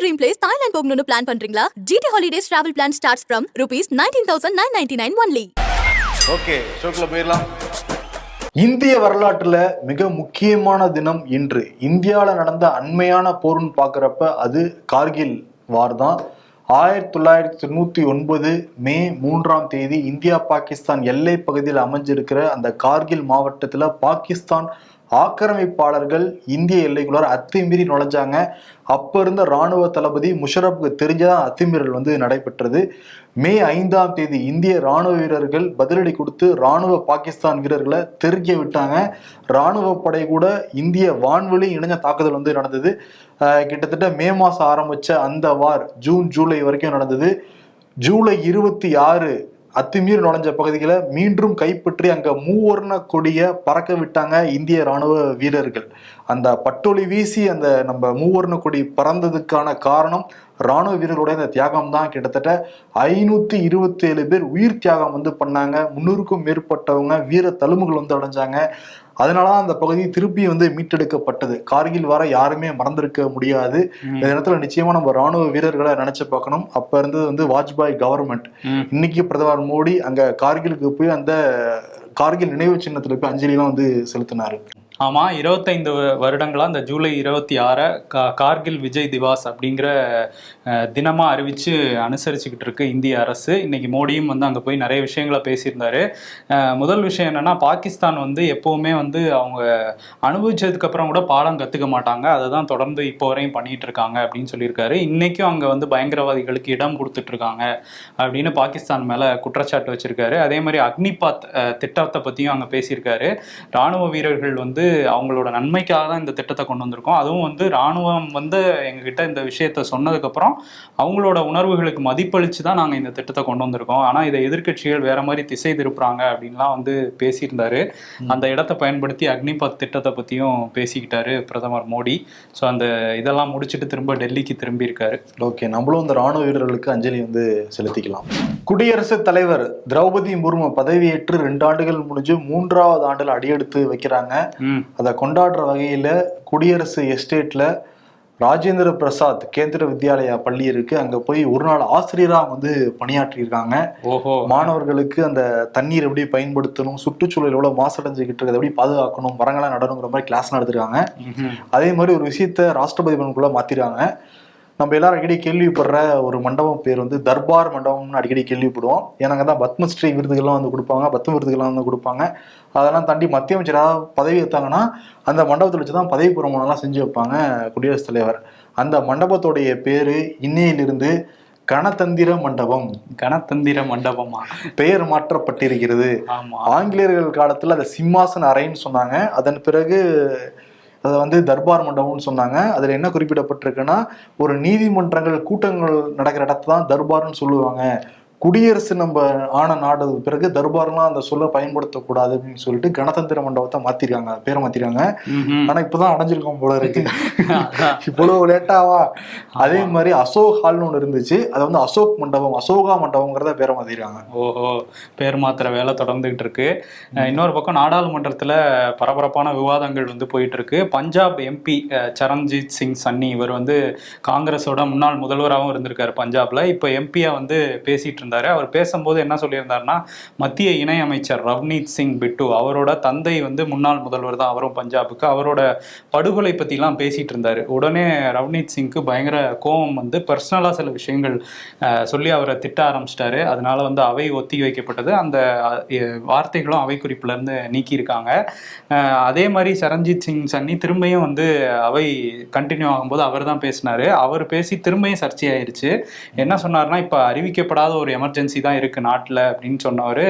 Dream place Thailand போகணும்னு plan பண்றீங்களா? GT holidays travel plan starts from rupees nineteen thousand nine ninety nine only okay ஷோக்குள்ள போயிடலாம். இந்திய வரலாற்றுல மிக முக்கியமான தினம் இன்று. இந்தியாவில் நடந்த அண்மையான போர்னு பாக்குறப்ப அது கார்கில் வார் தான். ஆயிரத்தி தொள்ளாயிரத்தி தொண்ணூற்றி ஒன்பது மே மூன்றாம் தேதி இந்தியா பாகிஸ்தான் எல்லை பகுதியில் அமைஞ்சிருக்கிற அந்த கார்கில் மாவட்டத்தில் பாகிஸ்தான் ஆக்கிரமிப்பாளர்கள் இந்திய எல்லைக்குள்ளார அத்துமீறி நுழைஞ்சாங்க. அப்போ இருந்த ராணுவ தளபதி முஷரப்புக்கு தெரிஞ்சதான் அத்துமீறல் வந்து நடைபெற்றது. மே ஐந்தாம் தேதி இந்திய ராணுவ வீரர்கள் பதிலடி கொடுத்து ராணுவ பாகிஸ்தான் வீரர்களை தெருக்க விட்டாங்க. ராணுவ படை கூட இந்திய வான்வெளி இணைஞ்ச தாக்குதல் வந்து நடந்தது. கிட்டத்தட்ட மே மாதம் ஆரம்பித்த அந்த வார் ஜூன் ஜூலை வரைக்கும் நடந்தது. ஜூலை இருபத்தி ஆறு அத்துமீறி நுழைஞ்ச பகுதிகளை மீண்டும் கைப்பற்றி அங்க மூவர்ண கொடிய பறக்க விட்டாங்க இந்திய ராணுவ வீரர்கள். அந்த பட்டொலி வீசி அந்த நம்ம மூவர்ண கொடி பறந்ததுக்கான காரணம் ராணுவ வீரர்களுடைய அந்த தியாகம் தான். கிட்டத்தட்ட ஐநூத்தி இருபத்தி ஏழு பேர் உயிர் தியாகம் வந்து பண்ணாங்க. முன்னூறுக்கும் மேற்பட்டவங்க வீர தழும்புகள் வந்து அடைஞ்சாங்க. அதனாலதான் அந்த பகுதி திருப்பி வந்து மீட்டெடுக்கப்பட்டது. கார்கில் வர யாருமே மறந்திருக்க முடியாது. இந்த இடத்துல நிச்சயமா நம்ம ராணுவ வீரர்களை நினைச்சு பார்க்கணும். அப்ப இருந்தது வந்து வாஜ்பாய் கவர்மெண்ட். இன்னைக்கு பிரதமர் மோடி அங்க கார்கிலுக்கு போய் அந்த கார்கில் நினைவு சின்னத்துல போய் அஞ்சலி எல்லாம் வந்து செலுத்தினாரு. ஆமாம் இருபத்தைந்து வருடங்களாக இந்த ஜூலை இருபத்தி ஆறை கா கார்கில் விஜய் திவாஸ் அப்படிங்கிற தினமாக அறிவித்து அனுசரிச்சுக்கிட்டு இருக்கு இந்திய அரசு. இன்னைக்கு மோடியும் வந்து அங்கே போய் நிறைய விஷயங்களை பேசியிருந்தாரு. முதல் விஷயம் என்னன்னா பாகிஸ்தான் வந்து எப்போவுமே வந்து அவங்க அனுபவிச்சதுக்கப்புறம் கூட பாடம் கற்றுக்க மாட்டாங்க. அதை தான் தொடர்ந்து இப்போ வரையும் பண்ணிகிட்ருக்காங்க இருக்காங்க அப்படின்னு சொல்லியிருக்காரு. இன்றைக்கும் அங்கே வந்து பயங்கரவாதிகளுக்கு இடம் கொடுத்துட்ருக்காங்க அப்படின்னு பாகிஸ்தான் மேலே குற்றச்சாட்டு வச்சுருக்காரு. அதே மாதிரி அக்னிபாத் திட்டத்தை பற்றியும் அங்கே பேசியிருக்காரு. ராணுவ வீரர்கள் வந்து அவங்களோட நன்மைக்காக தான் இந்த திட்டத்தை கொண்டு வந்திருக்கோம். அதுவும் வந்து ராணுவம் வந்து எங்ககிட்ட இந்த விஷயத்த சொன்னதுக்கப்புறம் அவங்களோட உணர்வுகளுக்கு மதிப்பளித்து தான் நாங்கள் இந்த திட்டத்தை கொண்டு வந்திருக்கோம். ஆனால் இதை எதிர்க்கட்சிகள் வேற மாதிரி திசை திருப்புறாங்க அப்படின்லாம் வந்து பேசியிருந்தாரு. அந்த இடத்தை பயன்படுத்தி அக்னிபாத் திட்டத்தை பற்றியும் பேசிக்கிட்டாரு பிரதமர் மோடி. ஸோ அந்த இதெல்லாம் முடிச்சுட்டு திரும்ப டெல்லிக்கு திரும்பி இருக்காரு ஓகே நம்மளும் இந்த ராணுவ வீரர்களுக்கு அஞ்சலி வந்து செலுத்திக்கலாம். குடியரசுத் தலைவர் திரௌபதி முர்மு பதவியேற்று ரெண்டு ஆண்டுகள் முடிஞ்சு மூன்றாவது ஆண்டுல அடியெடுத்து வைக்கிறாங்க. அதை கொண்டாடுற வகையில குடியரசு எஸ்டேட்ல ராஜேந்திர பிரசாத் கேந்திர வித்யாலயா பள்ளி இருக்கு. அங்க போய் ஒரு நாள் ஆசிரியரா அவங்க வந்து பணியாற்றியிருக்காங்க. ஓஹோ. மாணவர்களுக்கு அந்த தண்ணீர் எப்படி பயன்படுத்தணும் சுற்றுச்சூழல் எவ்வளவு மாசடைஞ்சுக்கிட்டு இருக்கு அதை எப்படி பாதுகாக்கணும் மரங்களை நடணுங்கிற மாதிரி கிளாஸ் நடத்திருக்காங்க. அதே மாதிரி ஒரு விஷயத்த ராஷ்டிரபதி பவனுக்குள்ள மாத்திருக்காங்க. நம்ம எல்லாரும் அடிக்கடி கேள்விப்படுற ஒரு மண்டபம் பேர் வந்து தர்பார் மண்டபம்னு அடிக்கடி கேள்விப்படுவோம். ஏன்னாங்க தான் பத்மஸ்ரீ விருதுகள்லாம் வந்து கொடுப்பாங்க. பத்ம விருதுகள்லாம் வந்து கொடுப்பாங்க. அதெல்லாம் தாண்டி மத்திய அமைச்சராக பதவி எடுத்தாங்கன்னா அந்த மண்டபத்தில் வச்சு தான் பதவி பிரமாணம்லாம் செஞ்சு வைப்பாங்க குடியரசுத் தலைவர். அந்த மண்டபத்துடைய பேரு இன்னையிலிருந்து கணதந்திர மண்டபம். கனத்தந்திர மண்டபமா? பெயர் மாற்றப்பட்டிருக்கிறது. ஆங்கிலேயர்கள் காலத்துல அதை சிம்மாசன அறைன்னு சொன்னாங்க. அதன் பிறகு அதை வந்து தர்பார் மண்டபம்னு சொன்னாங்க. அதில் என்ன குறிப்பிடப்பட்டிருக்குன்னா ஒரு நீதிமன்றங்கள் கூட்டங்கள் நடக்கிற இடத்த தான் தர்பார்னு சொல்லுவாங்க. குடியரசு நம்ம ஆன நாடு பிறகு தர்பார்லாம் அந்த சொல்ல பயன்படுத்தக்கூடாது அப்படின்னு சொல்லிட்டு கணதந்திர மண்டபத்தை மாத்திருக்காங்க பேரை மாத்திருக்காங்க. ஆனா இப்பதான் அடைஞ்சிருக்கோம் போல இருக்கு. இவ்வளவு லேட்டாவா அதே மாதிரி அசோக் ஹால்னு ஒண்ணு இருந்துச்சு. அது வந்து அசோக் மண்டபம் அசோகா மண்டபம்ங்கிறத பேரை மாத்திருக்காங்க. ஓஹோ பேர் மாத்திர வேலை தொடர்ந்துகிட்டு இருக்கு. இன்னொரு பக்கம் நாடாளுமன்றத்துல பரபரப்பான விவாதங்கள் வந்து போயிட்டு இருக்கு. பஞ்சாப் எம்பி சரண்ஜித் சிங் சன்னி இவர் வந்து காங்கிரஸோட முன்னாள் முதல்வராகவும் இருந்திருக்காரு பஞ்சாப்ல. இப்போ எம்பியா வந்து பேசிட்டு இருந்தார் அவர் பேசும்போது என்ன சொல்லியிருந்தாருன்னா மத்திய இணையமைச்சர் ரவ்னீத் சிங் பிட்டு அவரோட தந்தை வந்து முன்னாள் முதல்வர் தான் அவரும் பஞ்சாபுக்கு. அவரோட படுகொலை பற்றிலாம் பேசிகிட்டு இருந்தார். உடனே ரவ்னீத் சிங்க்கு பயங்கர கோபம் வந்து பர்சனலாக சில விஷயங்கள் சொல்லி அவரை திட்ட ஆரம்பிச்சிட்டாரு. அதனால வந்து அவை ஒத்தி வைக்கப்பட்டது. அந்த வார்த்தைகளும் அவை குறிப்பிலேருந்து நீக்கியிருக்காங்க. அதே மாதிரி சரண்ஜித் சிங் சன்னி திரும்பியும் வந்து அவை கண்டினியூ ஆகும்போது அவர் தான் பேசினாரு. அவர் பேசி திரும்பியும் சர்ச்சையாயிருச்சு. என்ன சொன்னார்னா இப்போ அறிவிக்கப்படாத ஒரு எமர்ஜென்சி தான் இருக்குது நாட்டில் அப்படின்னு சொன்னவர்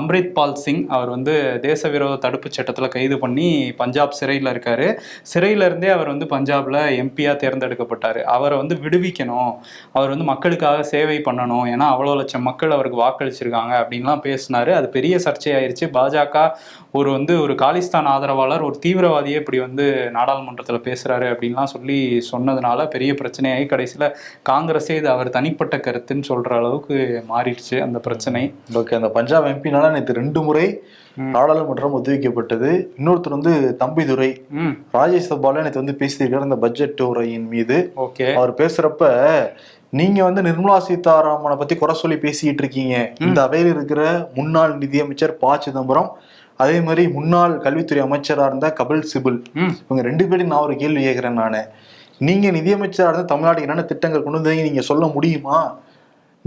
அம்ரித் பால் சிங். அவர் வந்து தேச விரோத தடுப்பு சட்டத்தில் கைது பண்ணி பஞ்சாப் சிறையில் இருக்கார். சிறையிலேருந்தே அவர் வந்து பஞ்சாபில் எம்பியாக தேர்ந்தெடுக்கப்பட்டார். அவரை வந்து விடுவிக்கணும். அவர் வந்து மக்களுக்காக சேவை பண்ணணும். ஏன்னா அவ்வளோ லட்சம் மக்கள் அவருக்கு வாக்களிச்சிருக்காங்க அப்படின்லாம் பேசினார். அது பெரிய சர்ச்சையாயிருச்சு. பாஜக ஒரு வந்து ஒரு காலிஸ்தான் ஆதரவாளர் ஒரு தீவிரவாதியே இப்படி வந்து நாடாளுமன்றத்தில் பேசுகிறாரு அப்படின்லாம் சொல்லி சொன்னதுனால பெரிய பிரச்சனையாகி கடைசியில் காங்கிரஸே இது அவர் தனிப்பட்ட கருத்துன்னு சொல்கிற அளவுக்கு மாறிடுச்சு அந்த பிரச்சனை. ஓகே அந்த பஞ்சாப் எம்பினால நேற்று ரெண்டு முறை நாடாளுமன்றம் ஒத்திவைக்கப்பட்டது. இன்னொருத்தர் வந்து தம்பிதுரை ராஜ்யசபால நேற்று வந்து பேசியிருக்காரு இந்த பட்ஜெட் உரையின் மீது. ஓகே. அவர் பேசுறப்ப நீங்க வந்து நிர்மலா சீதாராமனை பத்தி குறை சொல்லி பேசிக்கிட்டு இருக்கீங்க. இந்த அவையில் இருக்கிற முன்னாள் நிதியமைச்சர் ப. சிதம்பரம் அதே மாதிரி முன்னாள் கல்வித்துறை அமைச்சரா இருந்த கபில் சிபில். இவங்க ரெண்டு பேரும் நான் ஒரு கேள்வி கேட்கிறேன் நானு. நீங்க நிதியமைச்சரா இருந்த தமிழ்நாட்டுக்கு என்னென்ன திட்டங்கள் கொண்டு வந்தீங்க நீங்க சொல்ல முடியுமா?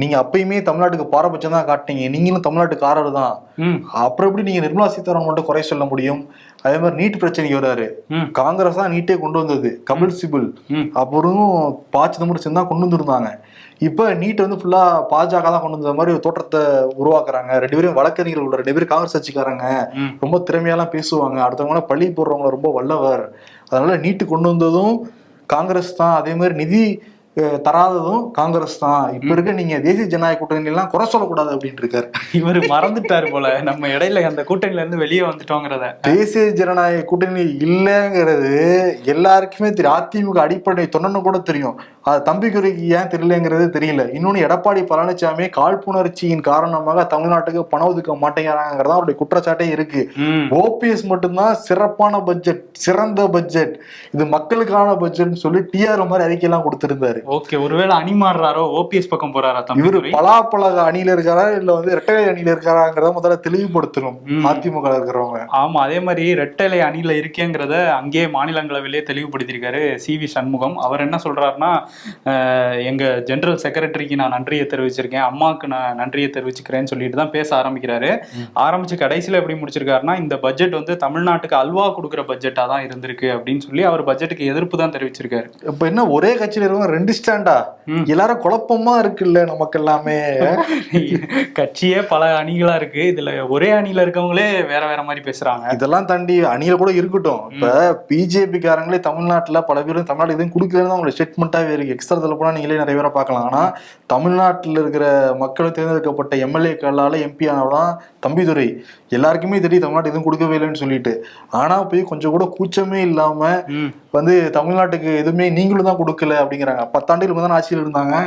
நீங்க அப்பயுமே தமிழ்நாட்டுக்கு பாரபட்சம் தான் காட்டுனீங்க. நீங்களும் தமிழ்நாட்டுக்காரர் தான் அப்புறம் எப்படி நீங்க நிர்மலா சீதாராமன் குறை சொல்ல முடியும்? அதே மாதிரி நீட் பிரச்சனைக்கு வராரு. காங்கிரஸ் தான் நீட்டே கொண்டு வந்தது. கபில் சிபில். அப்புறம் பா சிதம்பரம் தான் கொண்டு வந்திருந்தாங்க. இப்ப நீட் வந்து ஃபுல்லா பாஜக தான் கொண்டு வந்த மாதிரி ஒரு தோற்றத்தை உருவாக்குறாங்க. ரெண்டு பேரும் வழக்கறிஞர்கள் உள்ள ரெண்டு பேரும் காங்கிரஸ் கட்சிக்காரங்க. ரொம்ப திறமையெல்லாம் பேசுவாங்க. அடுத்தவங்கள பள்ளி போடுறவங்க ரொம்ப வல்லவர். அதனால நீட்டு கொண்டு வந்ததும் காங்கிரஸ் தான். அதே மாதிரி நிதி தராததும் காங்கிரஸ் தான். இப்ப இருக்க நீங்க தேசிய ஜனநாயக கூட்டணி எல்லாம் குறை சொல்லக்கூடாது அப்படின்னு இருக்காரு இவர் மறந்துட்டாரு போல. நம்ம இடையில அந்த கூட்டணில இருந்து வெளியே வந்துட்டோங்கிறத. தேசிய ஜனநாயக கூட்டணி இல்லைங்கிறது எல்லாருக்குமே தெரியும். அதிமுக அடிப்படை தொண்ணு கூட தெரியும். அது தம்பிக்குறைக்கு ஏன் தெரியலங்கிறது தெரியல. இன்னொன்னு எடப்பாடி பழனிசாமி காழ்ப்புணர்ச்சியின் காரணமாக தமிழ்நாட்டுக்கு பணம் ஒதுக்க மாட்டேங்கிறாங்கிறதா அவருடைய குற்றச்சாட்டே இருக்கு. ஓபிஎஸ் மட்டும்தான் சிறப்பான பட்ஜெட் சிறந்த பட்ஜெட் இது மக்களுக்கான பட்ஜெட்னு சொல்லி டிஆர் மாதிரி அறிக்கையெல்லாம் கொடுத்திருந்தாரு. ஓகே ஒருவேளை அணி மாறுறாரோ ஓபிஎஸ் பக்கம் போறாரா இவரு பலாப்பழக அணியில இருக்காரா இல்ல வந்து இரட்டை அணியில இருக்காராங்கிறத முதல்ல தெளிவுபடுத்தணும். அதிமுக இருக்கிறவங்க. ஆமா அதே மாதிரி ரெட்டலை அணியில இருக்கேங்கிறத அங்கேயே மாநிலங்களவையிலே தெளிவுபடுத்தியிருக்காரு சி வி சண்முகம். அவர் என்ன சொல்றாருன்னா எங்க ஜெனரல் செக்ரட்டரிக்கு நான் நன்றியை தெரிவிச்சிருக்கேன் அம்மாவுக்கு நான் நன்றியை தெரிவிச்சுக்கிறேன்னு சொல்லிட்டு தான் பேச ஆரம்பிக்கிறாரு. ஆரம்பிச்சு கடைசியில எப்படி முடிச்சிருக்காருன்னா இந்த பட்ஜெட் வந்து தமிழ்நாட்டுக்கு அல்வா கொடுக்குற பட்ஜெட்டா தான் இருந்திருக்கு அப்படின்னு சொல்லி அவர் பட்ஜெட்டுக்கு எதிர்ப்பு தான் தெரிவிச்சிருக்காரு. இப்ப என்ன ஒரே கட்சியில இருக்கவங்க ரெண்டு ஸ்டாண்டா ம். எல்லாரும் குழப்பமா இருக்குல்ல நமக்கு எல்லாமே கட்சியே பல அணிகளா இருக்கு. இதுல ஒரே அணியில இருக்கவங்களே வேற வேற மாதிரி பேசுறாங்க. இதெல்லாம் தாண்டி அணியில கூட இருக்கட்டும். இப்ப பிஜேபி காரங்களே தமிழ்நாட்டுல பல பேரும் தமிழ்நாடு எதுவும் கொடுக்கலன்னு அவங்களோட ஸ்டேட்மெண்ட்டாவே இருக்கு. எக்ஸ்ட்ரா சொல்ல போனா நீங்களே நிறைய பேரை பார்க்கலாம். ஆனா தமிழ்நாட்டுல இருக்கிற மக்கள் தேர்ந்தெடுக்கப்பட்ட எம்எல்ஏக்களால எம்பி ஆனவெல்லாம் தம்பிதுரை. எல்லாருக்குமே தெரியும் தமிழ்நாடு எதுவும் கொடுக்கவே இல்லைன்னு சொல்லிட்டு. ஆனா போய் கொஞ்சம் கூட கூச்சமே இல்லாம வந்து தமிழ்நாட்டுக்கு எதுவுமே நீங்களும் தான் கொடுக்கல அப்படிங்கிறாங்க. பத்தாண்டுகளுக்கு தான் ஆட்சியில் இருந்தாங்க.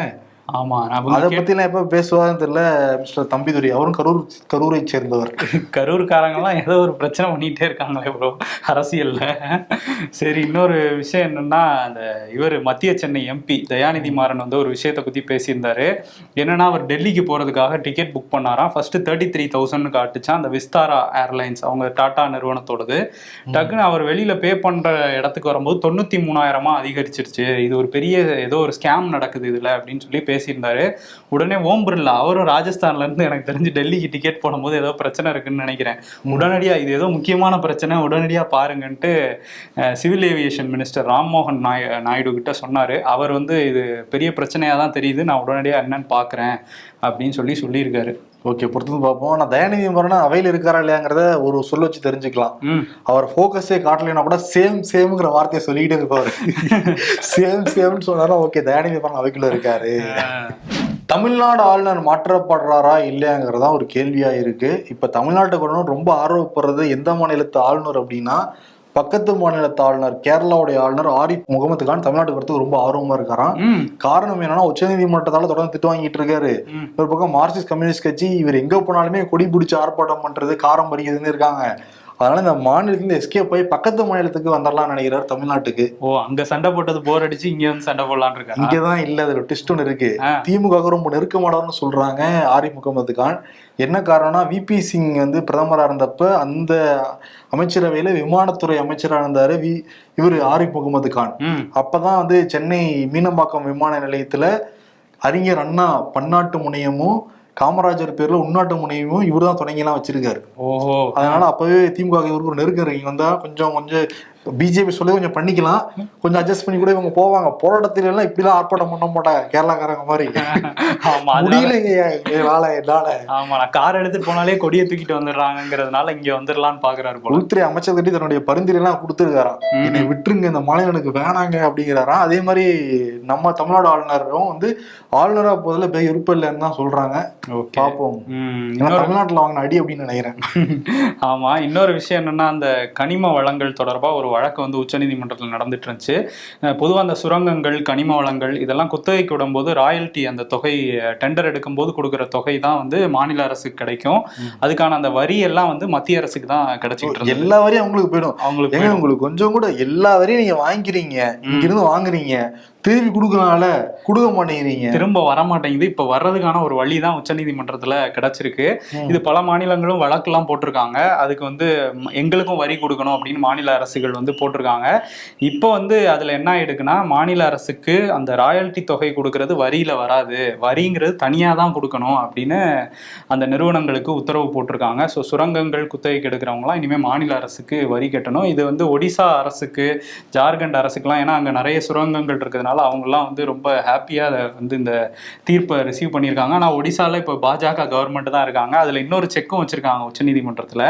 ஆமா நான் அதை வந்து பத்தி எல்லாம் எப்ப பேசுவாருன்னு தெரியல மிஸ்டர் தம்பிதுரை. அவரும் கரூர் கரூரை சேர்ந்தவர். கரூர்காரங்கெல்லாம் ஏதோ ஒரு பிரச்சனை பண்ணிட்டே இருக்காங்களே ப்ரோ அரசியல்ல. சரி இன்னொரு விஷயம் என்னன்னா அந்த இவர் மத்திய சென்னை எம்பி தயாநிதி மாறன் வந்து ஒரு விஷயத்தை பத்தி பேசியிருந்தாரு. என்னன்னா அவர் டெல்லிக்கு போறதுக்காக டிக்கெட் புக் பண்ணாராம். ஃபர்ஸ்ட் தேர்ட்டி த்ரீ தௌசண்ட் காட்டுச்சான் அந்த விஸ்தாரா ஏர்லைன்ஸ் அவங்க டாடா நிறுவனத்தோடது. டக்குன்னு அவர் வெளியில பே பண்ற இடத்துக்கு வரும்போது தொண்ணூத்தி மூணாயிரமா அதிகரிச்சிருச்சு. இது ஒரு பெரிய ஏதோ ஒரு ஸ்கேம் நடக்குது இதுல அப்படின்னு சொல்லி பேசியிருந்தாரு. உடனே ஓம் பிர்லா அவரும் ராஜஸ்தான்ல இருந்து எனக்கு தெரிஞ்சு டெல்லிக்கு டிக்கெட் போடும்போது ஏதோ பிரச்சனை இருக்குன்னு நினைக்கிறேன். உடனடியா இது ஏதோ முக்கியமான பிரச்சனை உடனடியா பாருங்கன்ட்டு சிவில் ஏவியேஷன் மினிஸ்டர் ராம்மோகன் நாய் நாயுடு கிட்ட சொன்னாரு. அவர் வந்து இது பெரிய பிரச்சனையா தான் தெரியுது நான் உடனடியா என்னன்னு பாக்குறேன் அப்படின்னு சொல்லி சொல்லியிருக்காரு. ஓகே பொறுத்து பார்ப்போம். ஆனா தயாநிதி மாறன் அவையில் இருக்காரா இல்லையாங்கிறத ஒரு சொல்ல வச்சு தெரிஞ்சுக்கலாம். அவர் ஃபோக்கஸே காட்டலைன்னா கூட சேம் சேம்ங்கிற வார்த்தையை சொல்லிக்கிட்டே இருப்பாரு. சேம் சேம்னு சொன்னாரா ஓகே தயாநிதி மாறன் அவைக்குள்ள இருக்காரு. தமிழ்நாடு ஆளுநர் மாற்றப்படுறாரா இல்லையாங்கிறதா ஒரு கேள்வியா இருக்கு. இப்ப தமிழ்நாட்டுக்கு ரொம்ப ஆர்வப்படுறது எந்த மாநிலத்து ஆளுநர் அப்படின்னா பக்கத்து மாநிலத்து ஆளுநர் கேரளாவுடைய ஆளுநர் ஆரிஃப் முகமது கான் தமிழ்நாட்டுக்கு வரதுக்கு ரொம்ப ஆர்வமா இருக்காராம். காரணம் என்னன்னா உச்சநீதிமன்றத்தால தொடர்ந்து திட்டு வாங்கிட்டு இருக்காரு. ஒரு பக்கம் மார்க்சிஸ்ட் கம்யூனிஸ்ட் கட்சி இவர் எங்க போனாலுமே கொடி பிடிச்சி ஆர்ப்பாட்டம் பண்றது காரம் பறிக்கிறதுன்னு இருக்காங்க. அதனால இந்த மாநிலத்துல எஸ்கேப் போய் பக்கத்து மாநிலத்துக்கு வந்துடலாம்னு நினைக்கிறார் தமிழ்நாட்டுக்கு. ஓ அங்க சண்டை போட்டது போர் அடிச்சு இங்க வந்து சண்டை போடலான்னு இருக்காங்க இங்கதான் இல்ல அதுல ட்விஸ்ட் ஒன்று இருக்கு. திமுக ரொம்ப நெருக்கமானவர்னு சொல்றாங்க ஆரிஃப் முகமது கான். என்ன காரணம்னா விபி சிங் வந்து பிரதமரா இருந்தப்ப அந்த அமைச்சரவையில விமானத்துறை அமைச்சரா இருந்தாரு வி இவர் ஆரிஃப் முகமது கான். அப்பதான் வந்து சென்னை மீனம்பாக்கம் விமான நிலையத்துல அறிஞர் அண்ணா பன்னாட்டு முனையமும் காமராஜர் பேர்ல உள்நாட்டு முனையமும் இவர் தான் தொடங்கிலாம் வச்சிருக்காரு. ஓஹோ. அதனால அப்பவே திமுக க்கு இவருக்கு ஒரு நெருக்கம் இருக்கு வந்தா கொஞ்சம் கொஞ்சம் பிஜேபி சொல்லி கொஞ்சம் பண்ணிக்கலாம். கொஞ்சம் அட்ஜஸ்ட் பண்ணி கூட இவங்க போவாங்க. போராட்டத்துல எல்லாம் இப்படிலாம் ஆர்ப்பாட்டம் பண்ண மாட்டாங்க. கேரளாக்காரங்க மாதிரி. ஆமா அதனால. முடியலைங்க என்னால ஆமா நான் கார் எடுத்துட்டு போனாலே கொடியை தூக்கிட்டு வந்துடுறாங்கிறதுனால இங்க வந்துடலான்னு பாக்குறாரு போல. உள்துறை அமைச்சர் கிட்ட தன்னுடைய பரிந்துரை எல்லாம் கொடுத்துருக்காராம். என்னை விட்டுருங்க இந்த மாநிலம் எனக்கு வேணாங்க அப்படிங்கிறாராம். அதே மாதிரி நம்ம தமிழ்நாடு ஆளுநரும் வந்து ஆளுநரா போதில் பெரிய விருப்பம் இல்லைன்னு தான் சொல்றாங்க. பார்ப்போம் தமிழ்நாட்டுல வாங்கின அடி அப்படின்னு நினைக்கிறேன். ஆமா இன்னொரு விஷயம் என்னன்னா அந்த கனிம வளங்கள் தொடர்பா ஒரு வழக்கு வந்து உச்சநீதிமன்றத்தில் நடந்துட்டு இருந்துச்சு பொதுவாக அந்த சுரங்கங்கள் கனிம வளங்கள் இதெல்லாம் குத்தகைக்கு விடும்போது ராயல்ட்டி அந்த தொகை டெண்டர் எடுக்கும்போது கொடுக்குற தொகை தான் வந்து மாநில அரசுக்கு கிடைக்கும். அதுக்கான அந்த வரி எல்லாம் வந்து மத்திய அரசுக்கு தான் கிடைச்சிட்டு இருந்தது. எல்லா வரையும் அவங்களுக்கு போயிடும். அவங்களுக்கு உங்களுக்கு கொஞ்சம் கூட எல்லா வரையும் நீங்க வாங்கிக்கிறீங்க. இங்க இருந்து வாங்குறீங்க. திருப்பி கொடுக்கலாம்ல கொடுக்க மாட்டேங்கிறீங்க. திரும்ப வர மாட்டேங்குது இப்ப வர்றதுக்கான ஒரு வழி தான் உச்சநீதிமன்றத்துல கிடைச்சிருக்கு. இது பல மாநிலங்களும் வழக்கெல்லாம் போட்டிருக்காங்க. அதுக்கு வந்து எங்களுக்கும் வரி கொடுக்கணும் அப்படின்னு மாநில அரசுகள் வந்து போட்டிருக்காங்க. இப்போ வந்து அதுல என்ன ஆயிடுக்குன்னா மாநில அரசுக்கு அந்த ராயல்ட்டி தொகை கொடுக்கறது வரியில வராது. வரிங்கிறது தனியா தான் கொடுக்கணும் அப்படின்னு அந்த நிறுவனங்களுக்கு உத்தரவு போட்டிருக்காங்க. ஸோ சுரங்கங்கள் குத்தகைக்கு எடுக்கிறவங்களாம் இனிமேல் மாநில அரசுக்கு வரி கட்டணும். இது வந்து ஒடிசா அரசுக்கு ஜார்க்கண்ட் அரசுக்குலாம் ஏன்னா அங்கே நிறைய சுரங்கங்கள் இருக்கிறதுனால அவங்கெல்லாம் வந்து ரொம்ப ஹாப்பியாக அதை வந்து இந்த தீர்ப்பை ரிசீவ் பண்ணியிருக்காங்க. ஆனால் ஒடிசால இப்போ பாஜக கவர்மெண்ட் தான் இருக்காங்க. அதில் இன்னொரு செக்கும் வச்சிருக்காங்க உச்சநீதிமன்றத்தில்.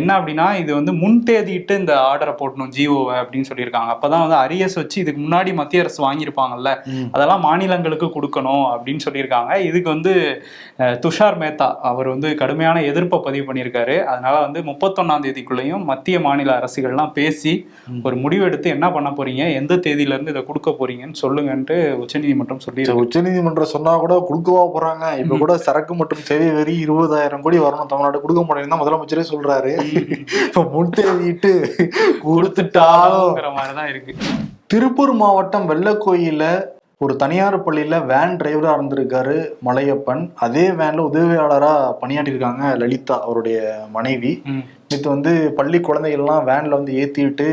என்ன அப்படின்னா இது வந்து முன் தேதியிட்டு இந்த ஆர்டரை போட்டணும் ஜிஓவை அப்படின்னு சொல்லியிருக்காங்க. அப்பதான் வந்து அரியஸ் வச்சு இதுக்கு முன்னாடி மத்திய அரசு வாங்கியிருப்பாங்கல்ல. அதெல்லாம் மாநிலங்களுக்கு கொடுக்கணும் அப்படின்னு சொல்லியிருக்காங்க. இதுக்கு வந்து துஷார் மேத்தா அவர் வந்து கடுமையான எதிர்ப்பை பதிவு பண்ணியிருக்காரு. அதனால வந்து முப்பத்தொன்னாம் தேதிக்குள்ளேயும் மத்திய மாநில அரசுகள்லாம் பேசி ஒரு முடிவு எடுத்து என்ன பண்ண போறீங்க? எந்த தேதியில இருந்து இதை கொடுக்க போறீங்கன்னு சொல்லுங்கன்ட்டு உச்சநீதிமன்றம் சொல்லி உச்ச நீதிமன்றம் சொன்னா கூட கொடுக்கவா போறாங்க? இப்ப கூட சரக்கு மற்றும் சேவை வரி இருபதாயிரம் கோடி வரணும் தமிழ்நாடு. கொடுக்க மாட்டேங்குது தான் முதலமைச்சரே சொல்றாரு. இப்ப முன் தேதிட்டு கொடுத்துட்டாலும் மாதிரிதான் இருக்கு. திருப்பூர் மாவட்டம் வெள்ளக்கோயில ஒரு தனியார் பள்ளியில வேன் டிரைவரா இருந்திருக்காரு மலையப்பன். அதே வேன்ல உதவியாளரா பணியாற்றிருக்காங்க லலிதா அவருடைய மனைவி. நேற்று வந்து பள்ளி குழந்தைகள்லாம் வேன்ல வந்து ஏத்திட்டு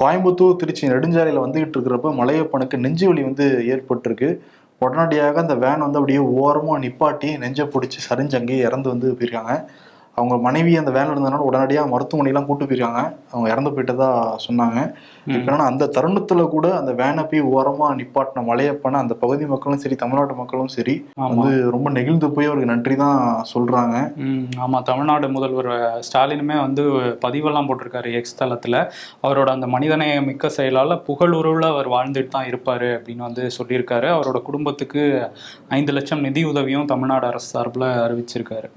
கோயம்புத்தூர் திருச்சி நெடுஞ்சாலையில் வந்துகிட்டு இருக்கிறப்ப மலையப்பனுக்கு நெஞ்சு வலி வந்து ஏற்பட்டிருக்கு. உடனடியாக அந்த வேன் வந்து அப்படியே ஓரமாக நிப்பாட்டி நெஞ்சை பிடிச்சி சரிஞ்சு அங்கேயே இறந்து வந்து போயிருக்காங்க. அவங்க மனைவி அந்த வேன்ல இருந்ததுனால உடனடியாக மருத்துவமனைலாம் கூட்டு போயிருக்காங்க. அவங்க இறந்து போயிட்டதா சொன்னாங்க. என்னன்னா அந்த தருணத்துல கூட அந்த வேனை போய் ஓரமா நிப்பாட்டின மலையப்பனை அந்த பகுதி மக்களும் சரி தமிழ்நாட்டு மக்களும் சரி வந்து ரொம்ப நெகிழ்ந்து போய் அவருக்கு நன்றி தான் சொல்றாங்க. ம், ஆமா. தமிழ்நாடு முதல்வர் ஸ்டாலினுமே வந்து பதிவெல்லாம் போட்டிருக்காரு எக்ஸ் தளத்துல. அவரோட அந்த மனிதநேய மிக்க செயலால புகழுருவில் அவர் வாழ்ந்துட்டு தான் இருப்பாரு அப்படின்னு வந்து சொல்லியிருக்காரு. அவரோட குடும்பத்துக்கு ஐந்து லட்சம் நிதி உதவியும் தமிழ்நாடு அரசு சார்பில் அறிவிச்சிருக்காரு.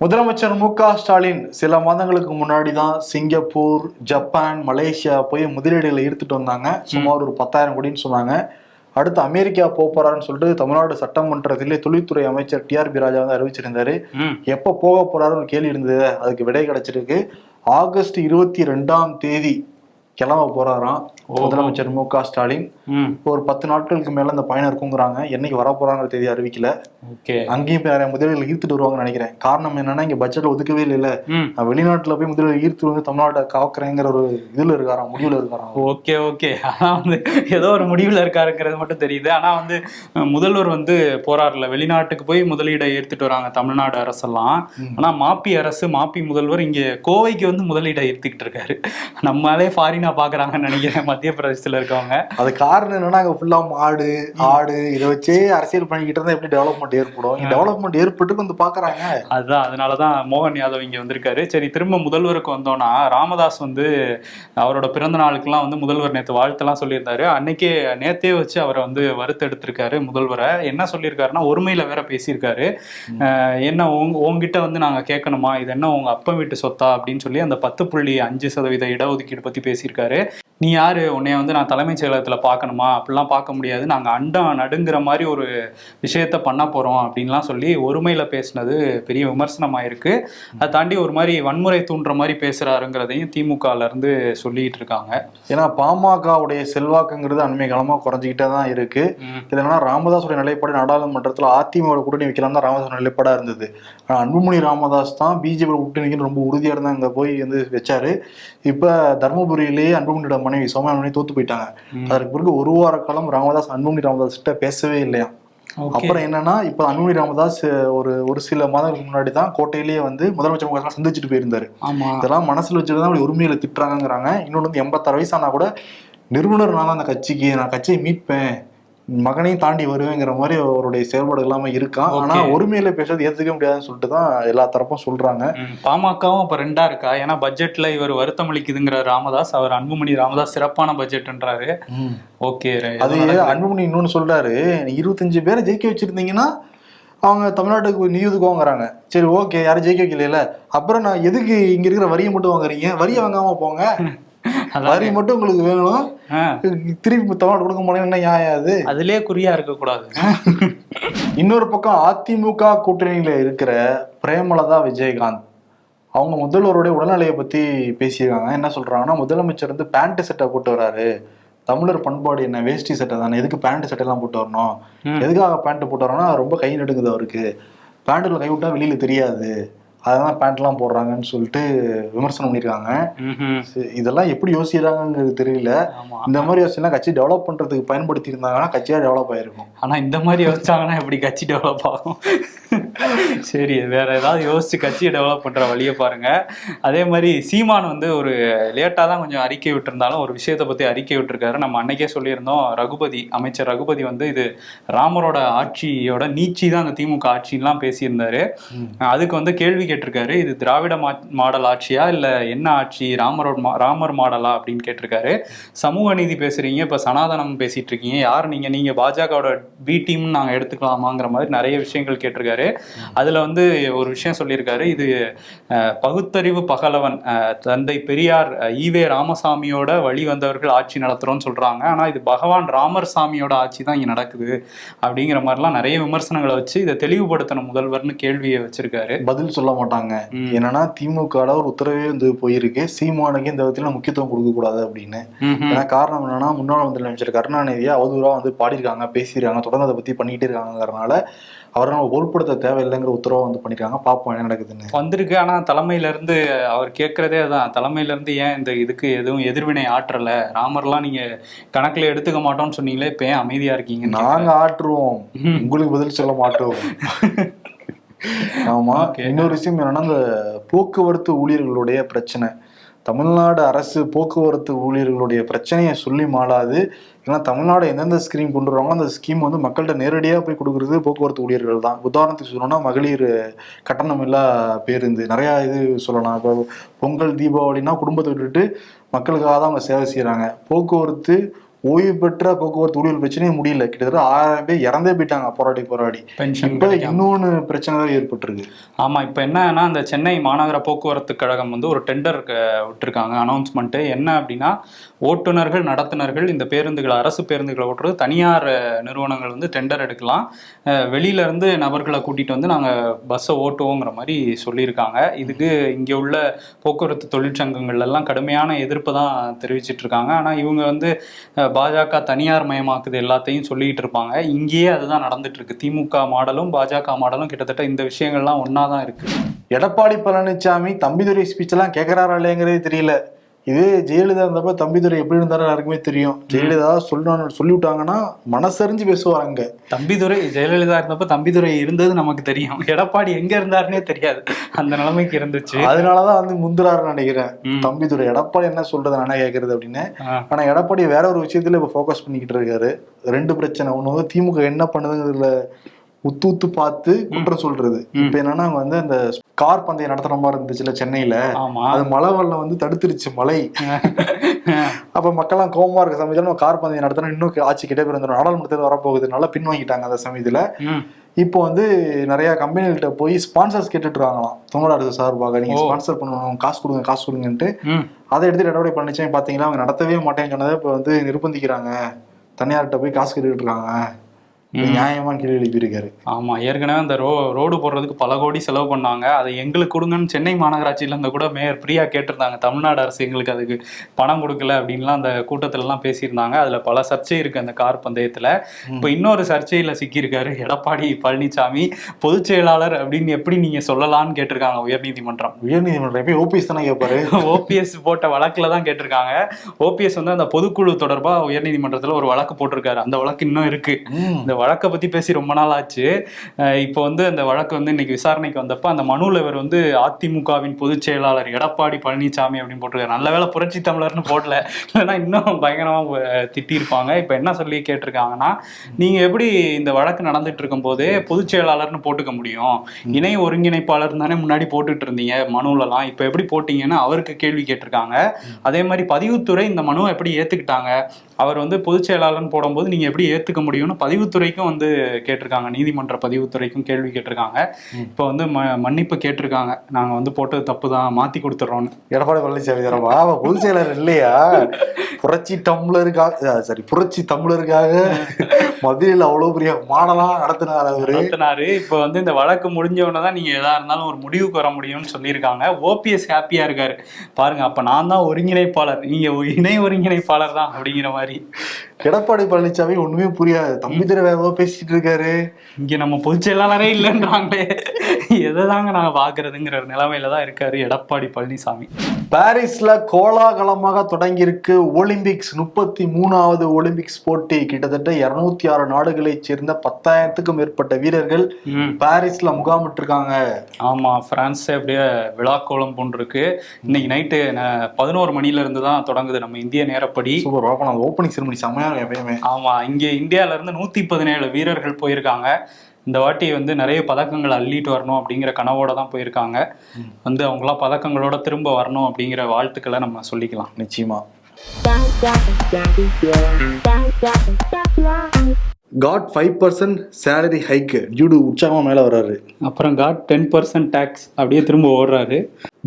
முதலமைச்சர் மு க ஸ்டாலின் சில மாதங்களுக்கு முன்னாடி தான் சிங்கப்பூர் ஜப்பான் மலேசியா போய் முதலீடுகளை ஈர்த்துட்டு வந்தாங்க. சுமார் ஒரு பத்தாயிரம் கோடின்னு சொன்னாங்க. அடுத்து அமெரிக்கா போக போறாருன்னு சொல்லிட்டு தமிழ்நாடு சட்டமன்றத்திலே தொழில்துறை அமைச்சர் டிஆர்பி ராஜா வந்து அறிவிச்சிருந்தாரு. எப்ப போக போறாருன்னு கேள்வி இருந்தது. அதுக்கு விடை கிடைச்சிருக்கு. ஆகஸ்ட் இருபத்தி ரெண்டாம் தேதி கிளம்ப போறாராம். முதலமைச்சர் மு க ஸ்டாலின். ஒரு பத்து நாட்களுக்கு மேல அந்த பயணம் இருக்குங்கிறாங்க. என்னைக்கு வர போறாங்கிற தேதி அறிவிக்கல. ஓகே. அங்கேயும் நிறைய முதலீடுகள் ஈர்த்துட்டு வருவாங்கன்னு நினைக்கிறேன். காரணம் என்னன்னா இங்க பட்ஜெட்ல ஒதுக்கவே இல்லை வெளிநாட்டுல போய் முதலீடு ஈர்த்து வந்து தமிழ்நாட்டை காக்குறேங்கிற ஒரு இதுல இருக்காராம் முடிவுல இருக்காராம். Okay okay. ஆனா வந்து ஏதோ ஒரு முடிவுல இருக்காருங்கிறது மட்டும் தெரியுது. ஆனா வந்து முதல்வர் வந்து போறாருல வெளிநாட்டுக்கு போய் முதலீடை ஏத்துட்டு வராங்க தமிழ்நாடு அரசெல்லாம். ஆனா மாப்பி அரசு மாப்பி முதல்வர் இங்க கோவைக்கு வந்து முதலீடை ஏத்துக்கிட்டு இருக்காரு. நம்மளே ஃபாரினா பாக்குறாங்கன்னு நினைக்கிறேன். மத்திய பிரதேசத்துல இருக்கவங்க. அது காரணம் என்னன்னா அங்க ஃபுல்லா மாடு ஆடு இதை வச்சே அரசியல் பண்ணிக்கிட்டு இருந்தா எப்படி டெவலப்மெண்ட் ஏற்படும்? டெவலப்மெண்ட் ஏற்பட்டு வந்து பாக்குறாங்க அதுதான் அதனாலதான் மோகன் யாதவ் இங்க வந்திருக்காரு. சரி திரும்ப முதல்வருக்கு வந்தோம்னா ராமதாஸ் வந்து அவரோட பிறந்த நாளுக்கெல்லாம் வந்து முதல்வர் நேற்று வாழ்த்தெல்லாம் சொல்லியிருந்தாரு. அன்னைக்கே நேத்தே வச்சு அவரை வந்து வறுத்தெடுத்திருக்காரு முதல்வரை. என்ன சொல்லியிருக்காருன்னா ஒருமையில வேற பேசியிருக்காரு. என்ன உங்க உங்ககிட்ட வந்து நாங்க கேட்கணுமா? இது என்ன உங்க அப்பா வீட்டு சொத்தா? அப்படின்னு சொல்லி அந்த பத்து புள்ளி அஞ்சு சதவீத இடஒதுக்கீடு பத்தி பேசியிருக்காரு. करें நீ யாரு? உன்னைய வந்து நான் தலைமைச் செயலகத்துல பார்க்கணுமா? அப்படிலாம் பார்க்க முடியாது. நாங்க அண்டம் நடுங்கிற மாதிரி ஒரு விஷயத்த பண்ண போறோம் அப்படின்லாம் சொல்லி ஒருமையில பேசினது பெரிய விமர்சனமா இருக்கு அதை தாண்டி ஒரு மாதிரி வன்முறை தூண்டுற மாதிரி பேசுறாருங்கிறதையும் திமுகல இருந்து சொல்லிட்டு இருக்காங்க. ஏன்னா பாமகவுடைய செல்வாக்குங்கிறது அண்மை காலமா குறைஞ்சிக்கிட்டே தான் இருக்கு. ம். இதனால ராமதாஸோட நிலைப்பாடு நாடாளுமன்றத்துல அதிமுக கூட்டணி வைக்கலாம் தான் ராமதாஸ் நிலைப்பாடா இருந்தது. ஆனா அன்புமணி ராமதாஸ் தான் பிஜேபி கூட்டணி ரொம்ப உறுதியா இருந்தா அங்க போய் வந்து வச்சாரு. இப்ப தர்மபுரியிலேயே அன்புமணியோட மனைவி சோமனி தோத்து போயிட்டாங்க. அதற்கு பிறகு ஒரு வார காலம் ராமதாஸ் அன்புமணி ராமதாஸ் கிட்ட பேசவே இல்லையா அப்புறம் என்னன்னா இப்ப அன்புமணி ராமதாஸ் ஒரு ஒரு சில மாதங்களுக்கு முன்னாடி தான் கோட்டையிலேயே வந்து முதலமைச்சர் மு க ஸ்டாலின் சந்திச்சுட்டு போயிருந்தாரு. இதெல்லாம் மனசுல வச்சுட்டு தான் அப்படி உரிமையில திட்டுறாங்கங்கிறாங்க. இன்னொன்று வந்து எண்பத்தாறு வயசானா கூட நிறுவனர் நான் அந்த கட்சிக்கு நான் கட்சியை மீட்பேன் மகனையும் தாண்டி வருவேங்கிற மாதிரி அவருடைய செயல்பாடு எல்லாமே இருக்கான் ஆனா. ஒருமையில பேசுறது ஏத்துக்க முடியாதுன்னு சொல்லிட்டு தான் எல்லா தரப்பும் சொல்றாங்க. பாமகவும் இப்ப ரெண்டா இருக்கா? ஏன்னா பட்ஜெட்ல இவர் வருத்தமளிக்குதுங்கிற ராமதாஸ் அவர் அன்புமணி ராமதாஸ் சிறப்பான பட்ஜெட்ன்றாரு ஓகே அது அன்புமணி இன்னொன்னு சொல்றாரு இருபத்தஞ்சு பேரை ஜெயிக்க வச்சிருந்தீங்கன்னா அவங்க தமிழ்நாட்டுக்கு நிதி ஒதுக்குவாங்கிறாங்க சரி ஓகே யாரும் ஜெயிக்க வைக்கல அப்புறம் நான் எதுக்கு இங்க இருக்கிற வரியை மட்டும் வாங்குறீங்க? வரியை வாங்காம போங்க. வரி மட்டும் உங்களுக்கு வேணும். திருப்பி தமிழ்நாடு கொடுக்க முடியும் என்ன நியாயம் அது அதிலே குறியா இருக்கக்கூடாது. இன்னொரு பக்கம் அதிமுக கூட்டணியில இருக்கிற பிரேமலதா விஜயகாந்த். அவங்க முதல்வருடைய உடல்நிலையை பத்தி பேசியிருக்காங்க. என்ன சொல்றாங்கன்னா முதலமைச்சர் வந்து பேண்ட் சட்டை போட்டு வராரு. தமிழர் பண்பாடு என்ன? வேஷ்டி சட்டை தானே. எதுக்கு பேண்ட் சட்டை எல்லாம் போட்டு வரணும். எதுக்காக பேண்ட் போட்டு வரணும்னா ரொம்ப கை நடுங்குது அவருக்கு. பேண்ட்ல கை விட்டா வெளியில தெரியாது. அதெல்லாம் பேண்ட் எல்லாம் போடுறாங்கன்னு சொல்லிட்டு விமர்சனம் பண்ணியிருக்காங்க இதெல்லாம் எப்படி யோசிக்கிறாங்கிறது தெரியல. இந்த மாதிரி யோசிச்சுலாம் கட்சி டெவலப் பண்றதுக்கு பயன்படுத்தி இருந்தாங்கன்னா கட்சியா டெவலப் ஆயிருக்கும். ஆனா இந்த மாதிரி யோசிச்சாங்கன்னா எப்படி கட்சி டெவலப் ஆகும்? சரி வேற ஏதாவது யோசிச்சு கட்சியை டெவலப் பண்ற வழியை பாருங்க. அதே மாதிரி சீமான் வந்து ஒரு லேட்டா தான் கொஞ்சம் அறிக்கை விட்டிருந்தாலும் ஒரு விஷயத்தை பத்தி அறிக்கை விட்டிருக்காரு. நம்ம அன்னைக்கே சொல்லியிருந்தோம் ரகுபதி அமைச்சர் ரகுபதி வந்து இது ராமரோட ஆட்சியோட நீச்சி தான் அந்த திமுக ஆட்சின்லாம் பேசியிருந்தாரு. அதுக்கு வந்து கேள்வி கேட்டிருக்காரு. இது திராவிட மா மாடல் ஆட்சியா? இல்ல என்ன ஆட்சி? ராமரோட மா- ராமர் மாடலா? அப்படின்னு கேட்டிருக்காரு. சமூக நீதி பேசுறீங்க. இப்ப சனாதனம் பேசிட்டு இருக்கீங்க யார் நீங்க? நீங்க பாஜகவோட பி டீம்னு நாங்க எடுத்துக்கலாமாங்கிற மாதிரி நிறைய விஷயங்கள் கேட்டிருக்காரு. அதுல வந்து ஒரு விஷயம் சொல்லியிருக்காரு. இது பகுத்தறிவு பகலவன் தந்தை பெரியார் ஈவே ராமசாமியோட வழி வந்தவர்கள் ஆட்சி நடத்துறோம்னு சொல்றாங்க. ஆனா இது பகவான் ராமர் சாமியோட ஆட்சி தான் இங்க நடக்குது அப்படிங்கிற மாதிரிலாம் நிறைய விமர்சனங்களை வச்சு இதை தெளிவுபடுத்தணும் முதல்வர்னு கேள்வியை வச்சிருக்காரு. பதில் சொல்ல மாட்டாங்க. என்னன்னா திமுக ஒரு உத்தரவே வந்து போயிருக்கு. சீமானுக்கு இந்த விதத்துல முக்கியத்துவம் கொடுக்க கூடாது அப்படின்னு. ஏன்னா காரணம் என்னன்னா முன்னாள் முதலமைச்சர் கருணாநிதியை அவதூறா வந்து பாடியிருக்காங்க பேசியிருக்காங்க தொடர்ந்து அதை பத்தி பண்ணிட்டே இருக்காங்கிறனால அவரை நம்ம பொருட்படுத்த தேவையில்லைங்கிற உத்தரவை வந்து பண்ணிருக்காங்க பார்ப்போம் என்ன நடக்குதுன்னு. வந்திருக்கு. ஆனா தலைமையில இருந்து அவர் கேட்கறதே அதான். தலைமையில இருந்து ஏன் இந்த இதுக்கு எதுவும் எதிர்வினை ஆற்றல? ராமர்லாம் நீங்க கணக்குல எடுத்துக்க மாட்டோம்னு சொன்னீங்களே இப்ப ஏன் அமைதியா இருக்கீங்க நாங்க ஆற்றுவோம். உங்களுக்கு பதில் சொல்ல மாட்டோம். ஆமா. இன்னொரு விஷயம் என்னன்னா இந்த போக்குவரத்து ஊழியர்களுடைய பிரச்சனை. தமிழ்நாடு அரசு போக்குவரத்து ஊழியர்களுடைய பிரச்சனையை சொல்லி மாளாது. ஏன்னா தமிழ்நாடு எந்தெந்த ஸ்கீம் கொண்டு வராங்களோ அந்த ஸ்கீம் வந்து மக்கள்கிட்ட நேரடியாக போய் கொடுக்குறது போக்குவரத்து ஊழியர்கள் தான். உதாரணத்துக்கு சொல்லணும்னா மகளிர் கட்டணம் இல்லா பேருந்து. நிறையா இது சொல்லலாம். இப்போ பொங்கல் தீபாவளினா குடும்பத்தை விட்டுட்டு மக்களுக்காக தான் அவங்க சேவை செய்கிறாங்க போக்குவரத்து ஓய்வு பெற்ற போக்குவரத்து ஊழியர் பிரச்சனையே முடியல. கிட்டத்தட்ட ஆயிரம் பேர் இறந்தே போயிட்டாங்க. போராடி போராடி. இப்ப இன்னொன்னு பிரச்சனை தான் ஏற்பட்டிருக்கு. ஆமா இப்ப என்னன்னா இந்த சென்னை மாநகர போக்குவரத்து கழகம் வந்து ஒரு டெண்டர் விட்டுருக்காங்க. அனௌன்ஸ்மெண்ட் என்ன அப்படின்னா ஓட்டுநர்கள் நடத்துனர்கள் இந்த பேருந்துகளை அரசு பேருந்துகளை ஓட்டுறது தனியார் நிறுவனங்கள் வந்து டெண்டர் எடுக்கலாம். அஹ், வெளியில இருந்து நபர்களை கூட்டிட்டு வந்து நாங்க பஸ்ஸை ஓட்டுவோங்கிற மாதிரி சொல்லியிருக்காங்க. இதுக்கு இங்க உள்ள போக்குவரத்து தொழிற்சங்கங்கள் எல்லாம் கடுமையான எதிர்ப்பு தான் தெரிவிச்சிட்டு இருக்காங்க. ஆனா இவங்க வந்து பாஜக தனியார் மயமாக்குது எல்லாத்தையும் சொல்லிட்டு இருப்பாங்க. இங்கேயே அதுதான் நடந்துட்டு இருக்கு. திமுக மாடலும் பாஜக மாடலும் கிட்டத்தட்ட இந்த விஷயங்கள்லாம் ஒன்னா தான் இருக்கு. எடப்பாடி பழனிசாமி தம்பிதுரை ஸ்பீச் எல்லாம் கேட்கிறாரா இல்லைங்கிறதே தெரியல. இதே ஜெயலலிதா இருந்தப்ப தம்பிதுரை எப்படி இருந்தாரோ எல்லாருக்குமே தெரியும். ஜெயலலிதா சொல்லணும் சொல்லிவிட்டாங்கன்னா மனசறிஞ்சு பேசுவாங்க. தம்பிதுரை ஜெயலலிதா இருந்தப்ப தம்பிதுரை இருந்தது நமக்கு தெரியும். எடப்பாடி எங்க இருந்தாருன்னே தெரியாது. அந்த நிலைமைக்கு இருந்துச்சு. அதனாலதான் வந்து முந்துறாருன்னு நினைக்கிறேன். தம்பிதுரை எடப்பாடி என்ன சொல்றது நான் கேட்கறது அப்படின்னு. ஆனா எடப்பாடி வேற ஒரு விஷயத்துல இப்ப ஃபோக்கஸ் பண்ணிக்கிட்டு இருக்காரு. ரெண்டு பிரச்சனை. ஒண்ணு வந்து திமுக என்ன பண்ணுதுங்கிறதுல உத்து உத்து பார்த்து குற்றம் சொல்றது. இப்ப என்னன்னா வந்து அந்த கார் பந்தயம் நடத்துற மாதிரி இருந்துச்சுல சென்னையில. அது மழை வெள்ளம் வந்து தடுத்துருச்சு மழை அப்ப மக்கள்லாம் கோவமா இருக்க சமயத்துல நம்ம கார் பந்தயம் நடத்தினா இன்னும் ஆட்சி கிட்ட பேர் வந்துடும் நாடாளுமன்றத்தில் வரப்போகுதுனால பின்வாங்கிட்டாங்க அந்த சமயத்துல. இப்போ வந்து நிறைய கம்பெனிகள்கிட்ட போய் ஸ்பான்சர்ஸ் கேட்டுட்டு இருக்காங்களாம் தமிழ்நாடு அரசு சார்பாக. நீங்க. ஸ்பான்சர் பண்ணணும். காசு கொடுங்க காசு கொடுங்கன்ட்டு. அதை எடுத்து எடப்பாடி பழனிசாமி பாத்தீங்கன்னா அவங்க நடத்தவே மாட்டேன்னு சொன்னதை இப்போ வந்து நிர்பந்திக்கிறாங்க. தனியார்கிட்ட போய் காசு கேட்டுட்டு இருக்காங்க. நியாயமா கேள்வி எழுப்பியிருக்காரு ஆமா ஏற்கனவே அந்த ரோ ரோடு போடுறதுக்கு பல கோடி செலவு பண்ணாங்க. அதை எங்களுக்கு கொடுங்கன்னு சென்னை மாநகராட்சியில இருந்து கூட மேயர் பிரியா கேட்டிருந்தாங்க. தமிழ்நாடு அரசு எங்களுக்கு அதுக்கு பணம் கொடுக்கல அப்படின்லாம் அந்த கூட்டத்துல எல்லாம் பேசியிருந்தாங்க. அதுல பல சர்ச்சை இருக்கு அந்த கார் பந்தயத்துல. இப்போ இன்னொரு சர்ச்சையில சிக்கியிருக்காரு எடப்பாடி பழனிசாமி பொதுச் செயலாளர் அப்படின்னு எப்படி நீங்க சொல்லலாம்னு கேட்டிருக்காங்க உயர்நீதிமன்றம். உயர்நீதிமன்றம் எப்பயும் ஓபிஎஸ் தானே கேட்பாரு ஓபிஎஸ் போட்ட வழக்குல தான் கேட்டிருக்காங்க. ஓபிஎஸ் வந்து அந்த பொதுக்குழு தொடர்பா உயர்நீதிமன்றத்துல ஒரு வழக்கு போட்டிருக்காரு. அந்த வழக்கு இன்னும் இருக்கு. இந்த வழக்கை பத்தி பேசி ரொம்ப நாள் ஆச்சு. இப்போ வந்து அந்த வழக்கு வந்து இன்னைக்கு விசாரணைக்கு வந்தப்ப அந்த மனுவில் இவர் வந்து அதிமுகவின் பொதுச் செயலாளர் எடப்பாடி பழனிசாமி அப்படின்னு போட்டிருக்காரு. நல்ல வேளை புரட்சி தமிழர்னு போடல. இல்லைன்னா இன்னும் பயங்கரமா திட்டியிருப்பாங்க. இப்போ என்ன சொல்லி கேட்டிருக்காங்கன்னா நீங்க எப்படி இந்த வழக்கு நடந்துட்டு இருக்கும் போதே பொதுச் செயலாளர்னு போட்டுக்க முடியும்? இணை ஒருங்கிணைப்பாளர் தானே முன்னாடி போட்டுட்டு இருந்தீங்க மனுலலாம். இப்போ எப்படி போட்டீங்கன்னு அவருக்கு கேள்வி கேட்டிருக்காங்க. அதே மாதிரி பதிவுத்துறை இந்த மனுவை எப்படி ஏத்துக்கிட்டாங்க? அவர் வந்து பொதுச் செயலாளர்னு போடும்போது நீங்க எப்படி ஏத்துக்க முடியும்னு பதிவுத்துறை பதிவுத்துறைக்கும் வந்து கேட்டிருக்காங்க. நீதிமன்ற பதிவுத்துறைக்கும் கேள்வி கேட்டிருக்காங்க. இப்போ வந்து ம மன்னிப்பு கேட்டிருக்காங்க. நாங்க வந்து போட்டது தப்பு தான் மாத்தி கொடுத்துட்றோம்னு எடப்பாடி பழனிசாமி தரமா பொதுச் செயலர் இல்லையா? புரட்சி டம்ளருக்காக சாரி புரட்சி தமிழருக்காக மதுரையில் அவ்வளவு பெரிய மாடலா நடத்தினார் அவரு. நடத்தினாரு. இப்போ வந்து இந்த வழக்கு முடிஞ்ச உடனே தான் நீங்க எதா இருந்தாலும் ஒரு முடிவுக்கு வர முடியும்னு சொல்லியிருக்காங்க. ஓபிஎஸ் ஹாப்பியா இருக்காரு. பாருங்க அப்ப நான் தான் ஒருங்கிணைப்பாளர். நீங்க ஒரு இணை ஒருங்கிணைப்பாளர் தான் அப்படிங்கிற மாதிரி. எடப்பாடி பழனிசாமி ஒண்ணுமே புரியாது. தம்பி திர வேகமா பேசிட்டு இருக்காரு. இங்க நம்ம பொதுச் செயலாளரே இல்லைன்றாங்களே. எதை தாங்க நாங்க பாக்குறதுங்கிற நிலைமையில தான் இருக்காரு எடப்பாடி பழனிசாமி பாரிஸ்ல கோலாகலமாக தொடங்கியிருக்கு ஒலிம்பிக்ஸ். முப்பத்தி மூணாவது ஒலிம்பிக்ஸ் போட்டி. கிட்டத்தட்ட இருநூத்தி ஆறு நாடுகளைச் சேர்ந்த பத்தாயிரத்துக்கும் மேற்பட்ட வீரர்கள் பாரிஸ்ல முகாமிட்டிருக்காங்க. ஆமா பிரான்ஸ் அப்படியே விழாக்கோலம் போன்றிருக்கு. இன்னைக்கு நைட்டு பதினோரு மணில இருந்து தான் தொடங்குது நம்ம இந்திய நேரப்படி. சூப்பர் ஓப்பனிங் செரமனி செம்மையா இருக்கும் எப்பயுமே. ஆமா இங்க இந்தியால இருந்து நூத்தி பதினேழு வீரர்கள் போயிருக்காங்க. இந்த வாட்டி வந்து நிறைய பதக்கங்கள் அள்ளிட்டு வரணும் அப்படிங்கிற கனவோட தான் போயிருக்காங்க. வந்து அவங்களாம் பதக்கங்களோட திரும்ப வரணும் அப்படிங்கிற வாழ்த்துக்களை நம்ம சொல்லிக்கலாம். நிச்சயமா. காட் ஃபைவ் பர்சன்ட் சேலரி ஹைக்கு டியூடு உற்சாகமா மேல வர்றாரு. அப்புறம் காட் டென் பர்சன்ட் டேக்ஸ் அப்படியே திரும்ப ஓடுறாரு.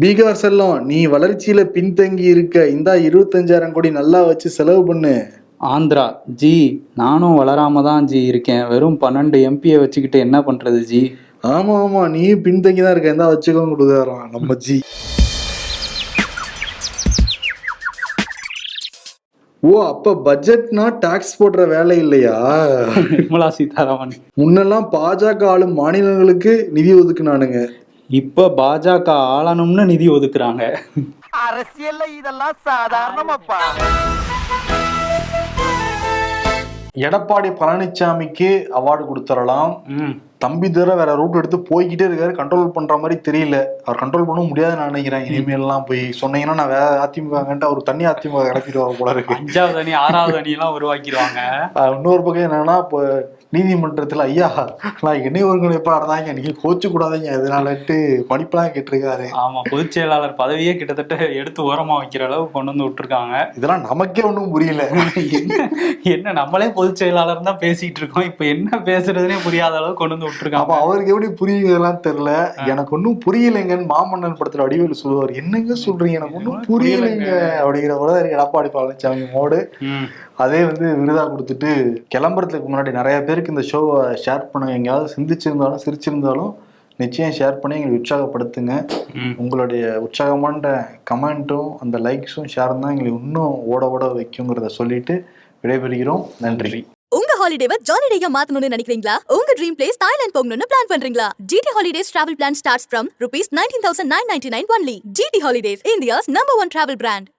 பீகார் செல்லம் நீ வளர்ச்சியில பின்தங்கி இருக்க இந்தா இருபத்தஞ்சாயிரம் கோடி நல்லா வச்சு செலவு பண்ணு. ஆந்திரா. ஜி நானும் வளராம தான் ஜி இருக்கேன். வெறும் பன்னெண்டு எம்பியை வச்சுக்கிட்டு என்ன பண்றது ஜி? ஆமா ஆமா. நீ பின்தங்கி தான் இருக்க. இந்தா வச்சுக்கோங்க கொடுக்குறாராம் நம்ம ஜி. ஓ அப்ப பட்ஜெட்னா டாக்ஸ் போடுற வேலை இல்லையா? நிர்மலா சீதாராமன். முன்னெல்லாம் பாஜக ஆளும் மாநிலங்களுக்கு நிதி ஒதுக்குனானுங்க. இப்ப பாஜக ஆளணும்னு நிதி ஒதுக்குறாங்க. அரசியல்ல இதெல்லாம் சாதாரணமாப்பா. எடப்பாடி பழனிசாமிக்கு அவார்டு கொடுத்துடலாம் தம்பி தவிர வேற ரூட் எடுத்து போய்கிட்டே இருக்காரு. கண்ட்ரோல் பண்ற மாதிரி தெரியல. அவர் கண்ட்ரோல் பண்ண முடியாதுன்னு நான் நினைக்கிறேன். இனிமேல்லாம் போய் சொன்னீங்கன்னா நான் வேற அதிமுகன்ட்டு அவர் தண்ணி அதிமுக கிளப்பிடுவார் போல இருக்கு. அஞ்சாவது அணி ஆறாவது அணி எல்லாம் உருவாக்கிடுவாங்க இன்னொரு பக்கம் என்னன்னா இப்போ நீதிமன்றத்துல ஐயா நான் இணை ஒருங்கிணைப்பாளர் தாங்க நீங்க கோச்சு கூடாதீங்க இதனாலட்டு மன்னிப்பெல்லாம் கேட்டிருக்காரு. ஆமா பொதுச் செயலாளர் பதவியே கிட்டத்தட்ட எடுத்து ஓரமா வைக்கிற அளவு கொண்டு வந்து விட்டுருக்காங்க. இதெல்லாம் நமக்கே ஒன்றும் புரியல. என்ன நம்மளே பொதுச் செயலாளர் தான் பேசிட்டு இருக்கோம். இப்ப என்ன பேசுறதுனே புரியாத அளவு கொண்டு வந்து அப்ப விட்டுருக்காங்க அவருக்கு எப்படி புரியுதெல்லாம் தெரியல. எனக்கு ஒன்றும் புரியலைங்கன்னு மாமன்னன் படத்துல வடிவேலு சொல்லுவார். என்னங்க சொல்றீங்க? எனக்கு ஒன்றும் புரியலைங்க. அப்படிங்கிற போல எடப்பாடி பழனிசாமி மோடு. அதே வந்து விருதா கொடுத்துட்டு கிளம்புறதுக்கு முன்னாடி நிறைய பேருக்கு இந்த ஷோவை ஷேர் பண்ணுங்க. எங்கேயாவது சிந்திச்சிருந்தாலும் சிரிச்சிருந்தாலும் நிச்சயம் ஷேர் பண்ணி எங்களை உற்சாகப்படுத்துங்க. உங்களுடைய உற்சாகமான கமெண்ட்டும் அந்த லைக்ஸும் ஷேரும் தான் எங்களை இன்னும் ஓட ஓட வைக்குங்கிறத சொல்லிட்டு விடைபெறுகிறோம். நன்றி. உங்க ஹாலிடேவை ஜாலி டேயா மாத்தணும்னு நினைக்கிறீங்களா? உங்க ட்ரீம் பிளேஸ் தாய்லாந்து போகணும்னு பிளான் பண்றீங்களா? GT holidays travel plan starts from rupees nineteen thousand nine ninety nine only GT holidays India's number one travel brand